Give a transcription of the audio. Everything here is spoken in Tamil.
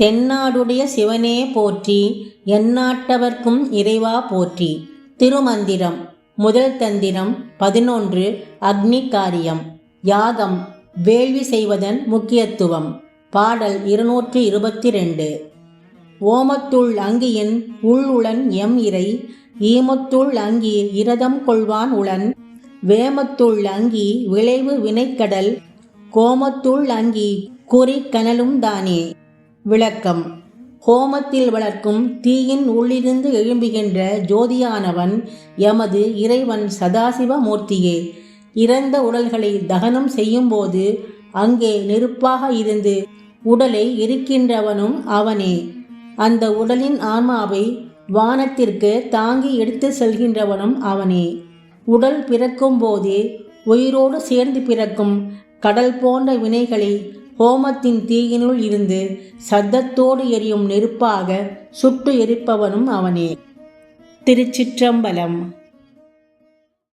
தென்னாடுடைய சிவனே போற்றி எந்நாட்டவர்க்கும் இறைவா போற்றி. திருமந்திரம் முதல் தந்திரம் பதினொன்று அக்னி காரியம் யாகம் வேள்வி செய்வதன் முக்கியத்துவம். பாடல் இருநூற்றி இருபத்தி ரெண்டு ஓமத்துள் அங்கியின் உள் உளன் எம் இறை ஈமத்துள் அங்கி இரதம் கொள்வான் உளன். வேமத்துள் அங்கி விளைவு வினைக்கடல் கோமத்துள் அங்கி குறி கனலும் தானே. விளக்கம். ஹோமத்தில் வளர்க்கும் தீயின் உள்ளிருந்து எழும்புகின்ற ஜோதியானவன் எமது இறைவன் சதாசிவ மூர்த்தியே இறந்த உடல்களை தகனம் செய்யும்போது அங்கே நெருப்பாக இருந்து உடலை எரிக்கின்றவனும் அவனே. அந்த உடலின் ஆன்மாவை வானத்திற்கு தாங்கி எடுத்து செல்கின்றவனும் அவனே. உடல் பிறக்கும் போதே உயிரோடு சேர்ந்து பிறக்கும் கடல் போன்ற வினைகளை ஹோமத்தின் தீயினுள் இருந்து சத்தத்தோடு எரியும் நெருப்பாக சுட்டு எரிப்பவனும் அவனே. திருச்சிற்றம்பலம்.